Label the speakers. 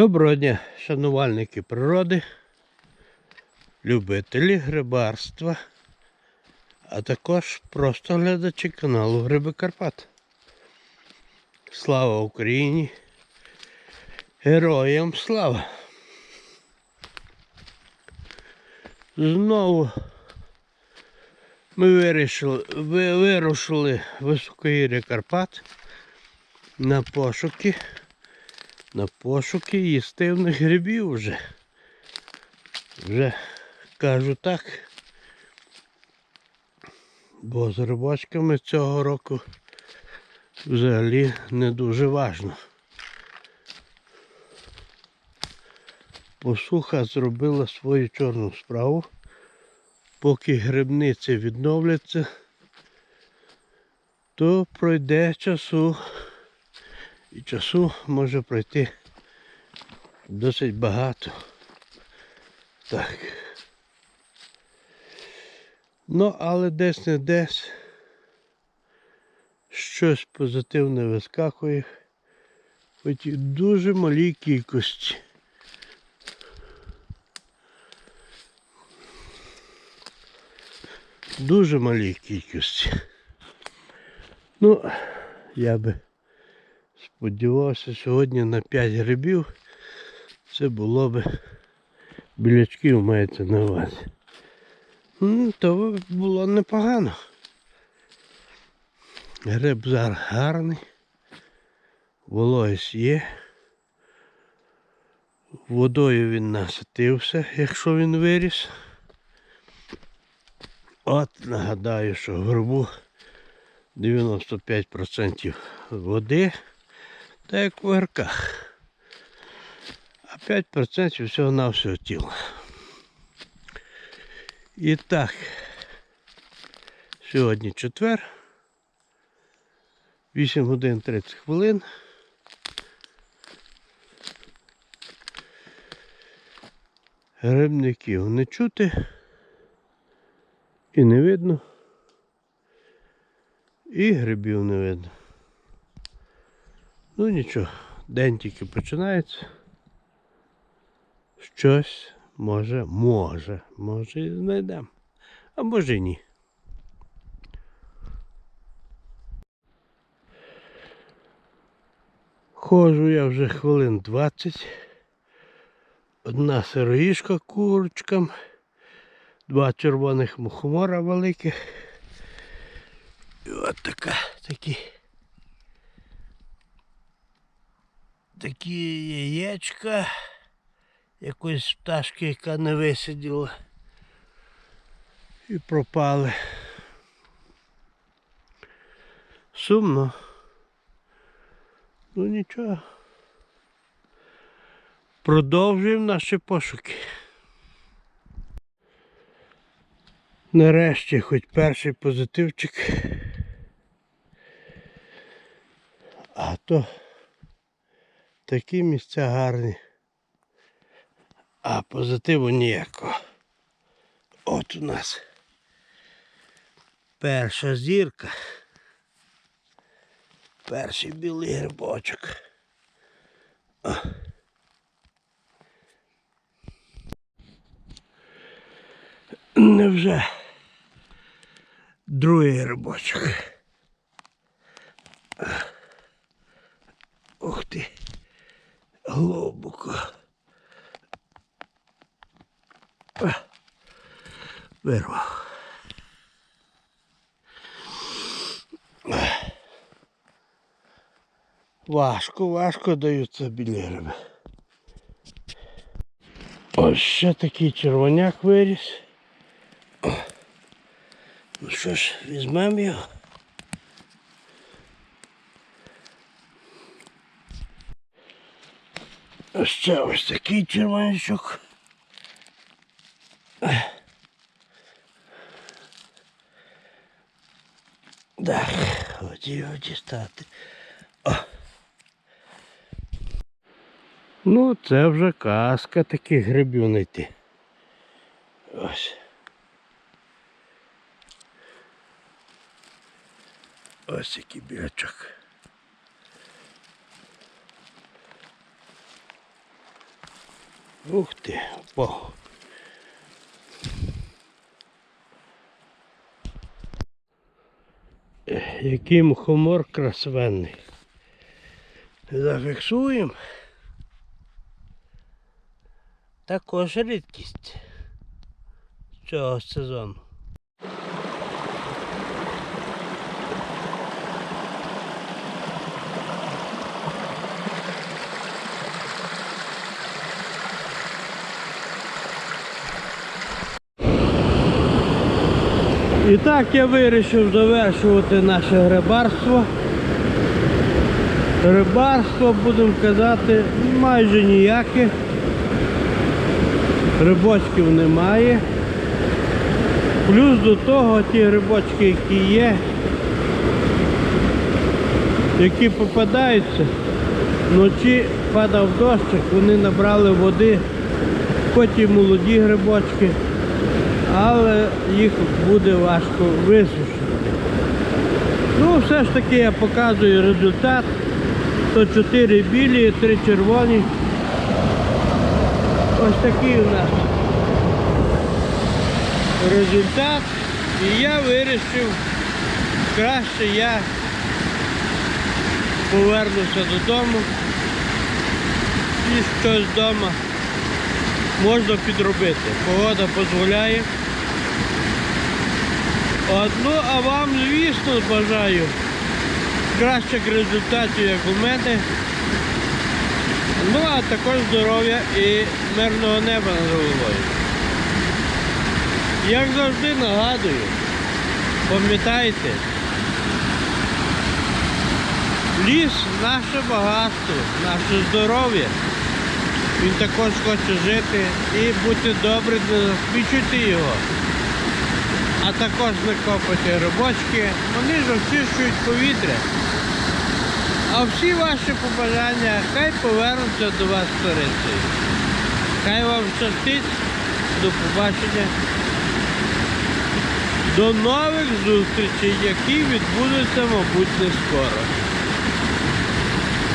Speaker 1: Доброго дня, шанувальники природи, любителі грибарства, а також просто глядачі каналу Гриби Карпат. Слава Україні! Героям слава! Знову ми вирішили, вирушили високогір'я Карпат на пошуки на пошуки їстивних грибів вже. Вже кажу так. Бо з рибачками цього року взагалі не дуже важно. Посуха зробила свою чорну справу. Поки грибниці відновляться, то пройде часу і часу може пройти досить багато. Так. Ну, але десь не десь щось позитивне вискакує, хоч і дуже малій кількості. Дуже малій кількості. Ну, я би Сподівався сьогодні на 5 грибів. Це було б білячків мається на увазі. Ну, то було непогано. Гриб зараз гарний. Вологість є. Водою він наситився, якщо він виріс. От нагадаю, що в грибу 95% води. Так як в гірках. А 5% всього на всього тіла. І так, сьогодні четвер. 8 годин 30 хвилин. Грибників не чути і не видно. І грибів не видно. Ну нічого, день тільки починається. Щось може, може, може і знайдемо. А може і ні. Ходжу я вже хвилин 20. Одна сироїшка курочкам, два червоних мухомора великих. І от така, такі. Такі яєчка якоїсь пташки, яка не висиділа. І пропали. Сумно. Ну нічого. Продовжуємо наші пошуки. Нарешті хоч перший позитивчик. А то Такі місця гарні. А позитиву ніякого. От у нас перша зірка. Перший білий грибочок. О. Невже другий грибочок. Ух ти глибоко. Вирвав. Важко, важко даються білі гриби. Ось ще такий червоняк виріс. Ну що ж, візьмемо його. Ще ось такий червонячок. Так, хотів його дістати. О. Ну, це вже казка таких грибів знайти. Ось. Ось який білячок. Ух ти, впав. Який мухомор красивенний. Зафіксуємо. Також рідкість цього сезону. І так я вирішив завершувати наше грибарство. Рибарство, будемо казати, майже ніяке. Рибочків немає. Плюс до того ті грибочки, які є, які попадаються, вночі падав дощик, вони набрали води, і молоді грибочки, але їх буде важко висушити. Ну, все ж таки я показую результат. То 4 білі, 3 червоні. Ось такий у нас результат. І я вирішив, краще я повернуся додому і щось вдома можна підробити. Погода дозволяє. Одну, а вам, звісно, бажаю кращих результатів, як у мене. Ну, а також здоров'я і мирного неба над головою. Як завжди нагадую, пам'ятайте, ліс наше багатство, наше здоров'я. Він також хоче жити і бути добрим, не засмічуйте його. А також викопати робочки, вони ж очищують повітря. А всі ваші побажання хай повернуться до вас туристи. Хай вам щастить. До побачення. До нових зустрічей, які відбудуться, мабуть, не скоро.